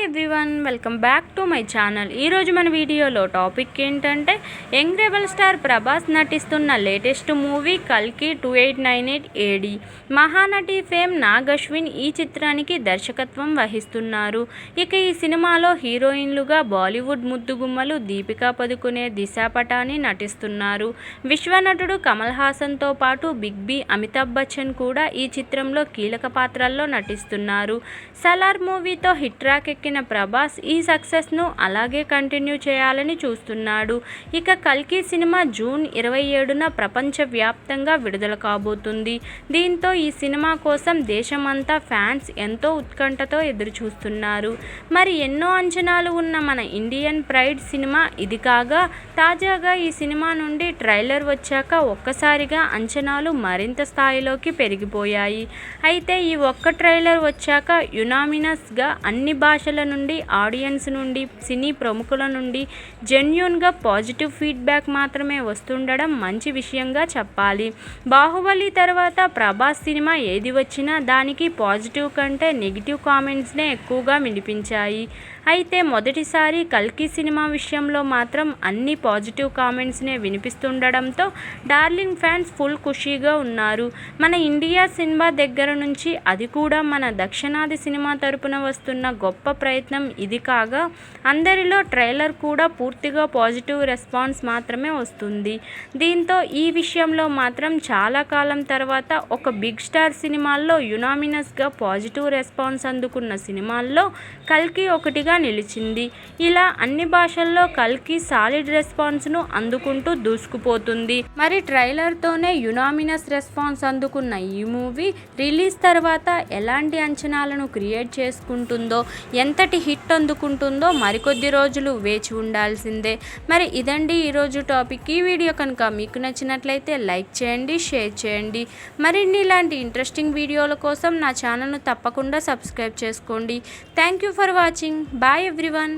Hi everyone welcome back to my channel ఈరోజు మన వీడియోలో టాపిక్ ఏంటంటే యంగ్ రెబల్ స్టార్ ప్రభాస్ నటిస్తున్న లేటెస్ట్ మూవీ కల్కి two eight nine eight AD Mahanati fame Nag Ashwin ఈ చిత్రానికి దర్శకత్వం వహిస్తున్నారు. ఇక ఈ సినిమాలో హీరోయిన్లుగా బాలీవుడ్ ముద్దుగుమ్మలు దీపికా పదుకునే దిశా పటాని నటిస్తున్నారు. విశ్వనటుడు కమల్ హాసన్తో పాటు బిగ్ బి అమితాబ్ బచ్చన్ కూడా ఈ చిత్రంలో కీలక పాత్రల్లో నటిస్తున్నారు. సలార్ మూవీతో హిట్ ట్రాక్ ఎక్కిన ప్రభాస్ ఈ సక్సెస్ను అలాగే కంటిన్యూ చేయాలని చూస్తున్నాడు. ఇక కల్కి సినిమా జూన్ ఇరవై ఏడున ప్రపంచవ్యాప్తంగా విడుదల కాబోతుంది. దీంతో ఈ సినిమా కోసం దేశమంతా ఫ్యాన్స్ ఎంతో ఉత్కంఠతో ఎదురుచూస్తున్నారు. మరి ఎన్నో అంచనాలు ఉన్న మన ఇండియన్ ప్రైడ్ సినిమా ఇది కాగా తాజాగా ఈ సినిమా నుండి ట్రైలర్ వచ్చాక ఒక్కసారిగా అంచనాలు మరింత స్థాయిలోకి పెరిగిపోయాయి. అయితే ఈ ఒక్క ట్రైలర్ వచ్చాక యునామినస్గా అన్ని భాషల నుండి ఆడియన్స్ నుండి సినీ ప్రముఖుల నుండి జెన్యున్గా పాజిటివ్ ఫీడ్బ్యాక్ మాత్రమే వస్తుండడం మంచి విషయంగా చెప్పాలి. బాహుబలి తర్వాత ప్రభాస్ సినిమా ఏది వచ్చినా దానికి పాజిటివ్ కంటే నెగిటివ్ కామెంట్స్నే ఎక్కువగా వినిపించాయి. అయితే మొదటిసారి కల్కి సినిమా విషయంలో మాత్రం అన్ని పాజిటివ్ కామెంట్స్నే వినిపిస్తుండడంతో డార్లింగ్ ఫ్యాన్స్ ఫుల్ ఖుషీగా ఉన్నారు. మన ఇండియా సినిమా దగ్గర నుంచి అది కూడా మన దక్షిణాది సినిమా తరపున వస్తున్న గొప్ప ప్రయత్నం ఇది కాగా అందరిలో ట్రైలర్ కూడా పూర్తిగా పాజిటివ్ రెస్పాన్స్ మాత్రమే వస్తుంది. దీంతో ఈ విషయంలో మాత్రం చాలా కాలం తర్వాత ఒక బిగ్ స్టార్ సినిమాల్లో యునామినస్గా పాజిటివ్ రెస్పాన్స్ అందుకున్న సినిమాల్లో కల్కి ఒకటిగా నిలిచింది. ఇలా అన్ని భాషల్లో కల్కి సాలిడ్ రెస్పాన్స్ను అందుకుంటూ దూసుకుపోతుంది. మరి ట్రైలర్తోనే యునామినస్ రెస్పాన్స్ అందుకున్న ఈ మూవీ రిలీజ్ తర్వాత ఎలాంటి అంచనాలను క్రియేట్ చేసుకుంటుందో ఎంత ఎంతటి హిట్ అందుకుంటుందో మరికొద్ది రోజులు వేచి ఉండాల్సిందే. మరి ఇదండి ఈరోజు టాపిక్. ఈ వీడియో కనుక మీకు నచ్చినట్లయితే లైక్ చేయండి షేర్ చేయండి. మరిన్ని ఇలాంటి ఇంట్రెస్టింగ్ వీడియోల కోసం నా ఛానల్ను తప్పకుండా సబ్స్క్రైబ్ చేసుకోండి. Thank you for watching. Bye everyone.